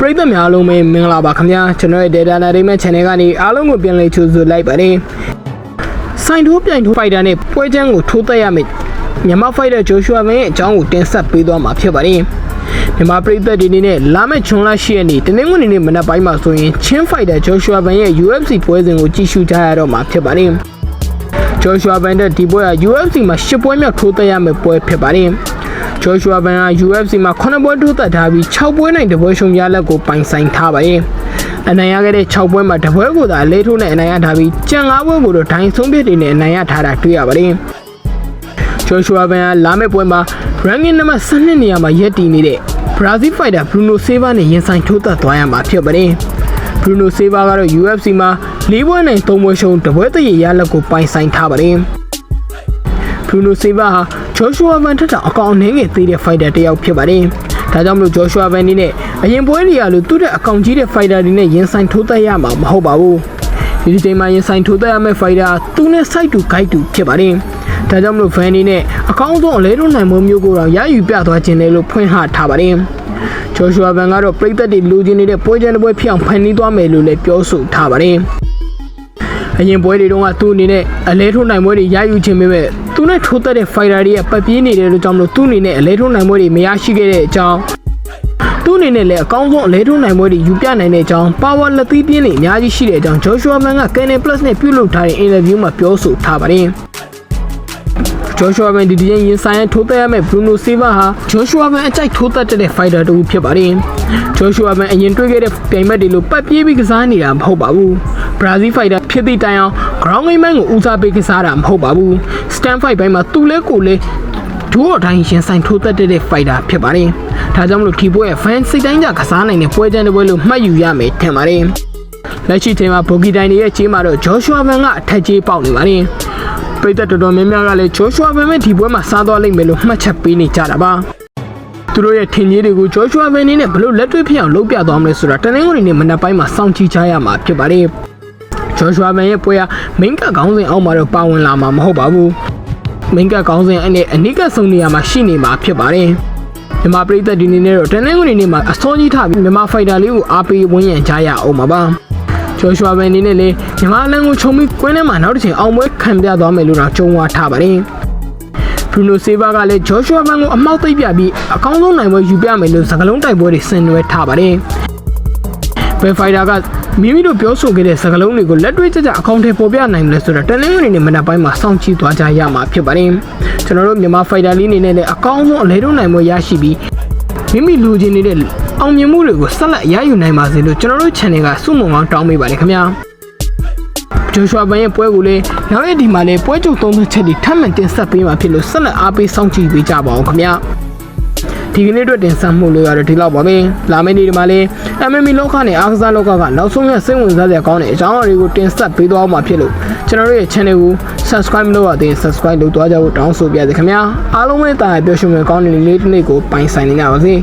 ပရိသတ်များအားလုံးပဲမင်္ဂလာပါခင်ဗျာကျွန်တော်ရဲ့ Data Entertainment Channel ကနေအားလုံးကိုပြန်လည်ကြိုဆိုလိုက်ပါတယ်စိုင်းထိုးပြိုင်ထိုးဖိုက်တာနဲ့ပွဲချမ်းကိုထိုးသက်ရမယ်မြန်မာဖိုက်တာဂျိုရှူအာမင်းရဲ့အကြောင်းကိုတင်ဆက်ပေးသွားမှာဖြစ်ပါတယ်မြန်မာပရိသတ်တွေအနေနဲ့လာမယ့်ဂျွန်လ10ရက်နေ့တနင်္ဂနွေနေ့မနက်ပိုင်းမှာဆိုရင်ချင်းဖိုက်တာဂျိုရှူအာမင်းရဲ့ UFC ပွဲစဉ်ကိုကြည့်ရှုကြရတော့မှာဖြစ်ပါတယ်ဂျိုရှူအာဘန်တဲ့ဒီပွဲက UFC မှာ10ပွဲမြောက်ထိုးသက်ရမယ့်ပွဲဖြစ်ပါတယ်။ ဂျိုရှူအာဘန်က UFC မှာ9ပွဲထိုးသက်ထားပြီး6ပွဲနိုင်တပွဲရှုံရလက်ကိုပိုင်ဆိုင်ထားပါတယ်။အနိုင်ရခဲ့တဲ့6ပွဲမှာတပွဲကိုသာအလေးထိုးနဲ့အနိုင်ရထားပြီးကြံ9ပွဲကိုတော့ဒိုင်ဆုံးပြစ်တွေနဲ့အနိုင်ရထားတာတွေ့ရပါတယ်။ဂျိုရှူအာဘန်ကလာမယ့်ပွဲမှာ ranking နံပါတ်12နေရာမှာရပ်တည်နေတဲ့ Brazil fighter Bruno Silva နဲ့ရင်ဆိုင်ထိုးသက်သွားရမှာဖြစ်ပါတယ်။ Bruno Silva ကတော့ UFC မှာ၄ပွဲနဲ့၃ပွဲရှုံးတပွဲတရရလက်ကိုပိုင်ဆိုင်ထားပါတယ်။ Bruno Silva ဟာ Joshua Van ထက်တောင်အကောင်အနှင်းငယ်သေးတဲ့ fighter တစ်ယောက်ဖြစ်ပါတယ်။ဒါကြောင့်မလို့ Joshua Van နေနဲ့အရင်ပွဲတွေကလို့သူ့တဲ့အကောင်ကြီးတဲ့ fighter တွေနဲ့ရင်ဆိုင်ထိုးသက်ရမှာမဟုတ်ပါဘူး။ဒီဒီချိန်မှာရင်ဆိုင်ထိုးသက်ရမယ့် fighter သူနဲ့ side to guide တူဖြစ်ပါတယ်။ဒါကြောင့်မလို့ Van နေနဲ့အကောင်းဆုံးအလဲထုံးနိုင်မှုမျိုးကိုတော့ရယူပြသွားခြင်းလေလို့ဖွင့်ဟထားပါတယ်။ Joshua Van ကတော့ပြည်သက်တွေလူချင်းနေတဲ့ပွဲချမ်းတစ်ပွဲဖြစ်အောင်ဖန်တီးသွားမယ်လို့လည်းပြောဆိုထားပါတယ်။ အရင်ပွဲတွေတုန်းကသူ့အနေနဲ့အလဲထိုးနိုင်ပွဲတွေရယူခြင်းပဲပဲသူနဲ့ထိုးသက်တဲ့ fighter တွေကပတ်ပြေးနေတယ်လို့ကြောင့်မလို့သူ့အနေနဲ့အလဲထိုးနိုင်ပွဲတွေမရရှိခဲ့တဲ့အကြောင်းသူ့အနေနဲ့လည်းအကောင်းဆုံးအလဲထိုးနိုင်ပွဲတွေယူပြနိုင်တဲ့အကြောင်း power လက်သီးပြင်းတွေအများကြီးရှိတဲ့အကြောင်း Joshua Man က Canon Plus နဲ့ပြုလုပ်ထားတဲ့ interview မှာပြောဆိုထားပါတယ်။ Joshua Man ဒီဒီရင်ရင်ဆိုင်ထိုးသက်ရမယ့် Bruno Silva ဟာ Joshua Man အကြိုက်ထိုးသက်တဲ့ fighter တူဖြစ်ပါတယ်။ Joshua Man အရင်တွေ့ခဲ့တဲ့ပြိုင်ဘက်တွေလိုပတ်ပြေးပြီးကစားနေတာမဟုတ်ပါဘူး။ Brazil fighter ဖြစ်သည့်တိုင်အောင် ground game ကိုဦးစားပေးကစားတာမဟုတ်ပါဘူး။ stand fight ဘိုင်းမှာသူ့လဲကိုလဲဒိုးအတိုင်းရင်ဆိုင်ထိုးသက်တဲ့ fighter ဖြစ်ပါတယ်။ဒါကြောင့်မလို့ဒီပွဲရဲ့ fan စိတ်တိုင်းကြကစားနိုင်တဲ့ပွဲချမ်းတစ်ပွဲလို့မှတ်ယူရမယ်ထင်ပါတယ်။လက်ရှိချိန်မှာဘိုဂီတိုင်တွေရဲ့ခြေမှာတော့ဂျောရှွာဗန်ကအထက်ကြီးပေါက်နေပါတယ်။ပြည်သက်တော်တော်များများကလည်းဂျောရှွာဗန်မဲ့ဒီပွဲမှာစားသွားလိမ့်မယ်လို့မှတ်ချက်ပေးနေကြတာပါ။သူတို့ရဲ့ထင်ကြီးတွေကိုဂျောရှွာဗန်နေနဲ့ဘလို့လက်တွေ့ဖြစ်အောင်လုပ်ပြသွားမလဲဆိုတာတနင်္ဂနွေနေ့မနက်ပိုင်းမှာစောင့်ကြည့်ကြရမှာဖြစ်ပါတယ်။ ဂျောရှွာဗန်ရဲ့ပွဲဟာမင်းကခေါင်းစဉ်အောက်မှာတော့ပါဝင်လာမှာမဟုတ်ပါဘူး။မင်းကခေါင်းစဉ်အနေနဲ့အနိကဆုံနေရာမှာရှိနေမှာဖြစ်ပါတယ်။မြန်မာပြည်သက်ဒီနေ့နဲ့တော့တနင်္ဂနွေနေ့မှာအစောကြီးထားပြီးမြန်မာဖိုက်တာလေးကိုအားပေးဝန်းရံကြရအောင်ပါပါ။ဂျော်ရှွာဘန်အနေနဲ့လည်းမြန်မာလန်ကိုခြုံပြီးကွင်းထဲမှာနောက်တစ်ချိန်အောင်ပွဲခံပြသွားမယ်လို့တော့ကြုံဝါထားပါတယ်။ဘရူနိုဆေးဘာကလည်းဂျော်ရှွာဘန်ကိုအမောက်သိပ်ပြပြီးအကောင်းဆုံးနိုင်ပွဲယူပြမယ်လို့စကလုံးတိုက်ပွဲတွေဆင်နွှဲထားပါတယ်။ ဘယ်ဖိုင်တာကမိမိတို့ပြောဆိုခဲ့တဲ့စကလုံးတွေကိုလက်တွေ့ကျကျအကောင့်ထဲပေါ်ပြနိုင်မလဲဆိုတော့တနင်္ဂနွေနေ့မနက်ပိုင်းမှာစောင့်ကြည့်သွားကြရမှာဖြစ်ပါတယ်။ကျွန်တော်တို့မြန်မာဖိုင်တာလေးအနေနဲ့လည်းအကောင်းဆုံးအလဲထုံးနိုင်ပွဲရရှိပြီးမိမိလူချင်းနေတဲ့အောင်မြင်မှုတွေကိုဆက်လက်ရယူနိုင်ပါစေလို့ကျွန်တော်တို့ channel ကစုမုံအောင်တောင်းပေးပါတယ်ခင်ဗျာဂျိုရှွာဘန်ရဲ့ပွဲကိုလည်းနောက်ရက်ဒီမှာလည်းပွဲချုပ်သုံးသက်ချက်တွေထပ်မံတင်ဆက်ပေးမှာဖြစ်လို့ဆက်လက်အားပေးစောင့်ကြည့်ပေးကြပါအောင်ခင်ဗျာ ဒီကနေ့အတွက်တင်ဆက်မှုလို့ရတော့ဒီလောက်ပါပဲလာမယ့်နေ့ဒီမှာလည်း MMA လောကနဲ့အားကစားလောကကနောက်ဆုံးရစိတ်ဝင်စားစရာကောင်းတဲ့အကြောင်းအရာတွေကိုတင်ဆက်ပေးသွားမှာဖြစ်လို့ကျွန်တော်တို့ရဲ့ channel ကို subscribe မလုပ်ရသေးရင် subscribe လုပ်သွားကြဖို့တောင်းဆိုပါရစေခင်ဗျာအားလုံးပဲတာပျော်ရွှင်မဲ့ကောင်းတဲ့နေ့လေးတစ်နေ့ကိုပိုင်ဆိုင်နေကြပါစေ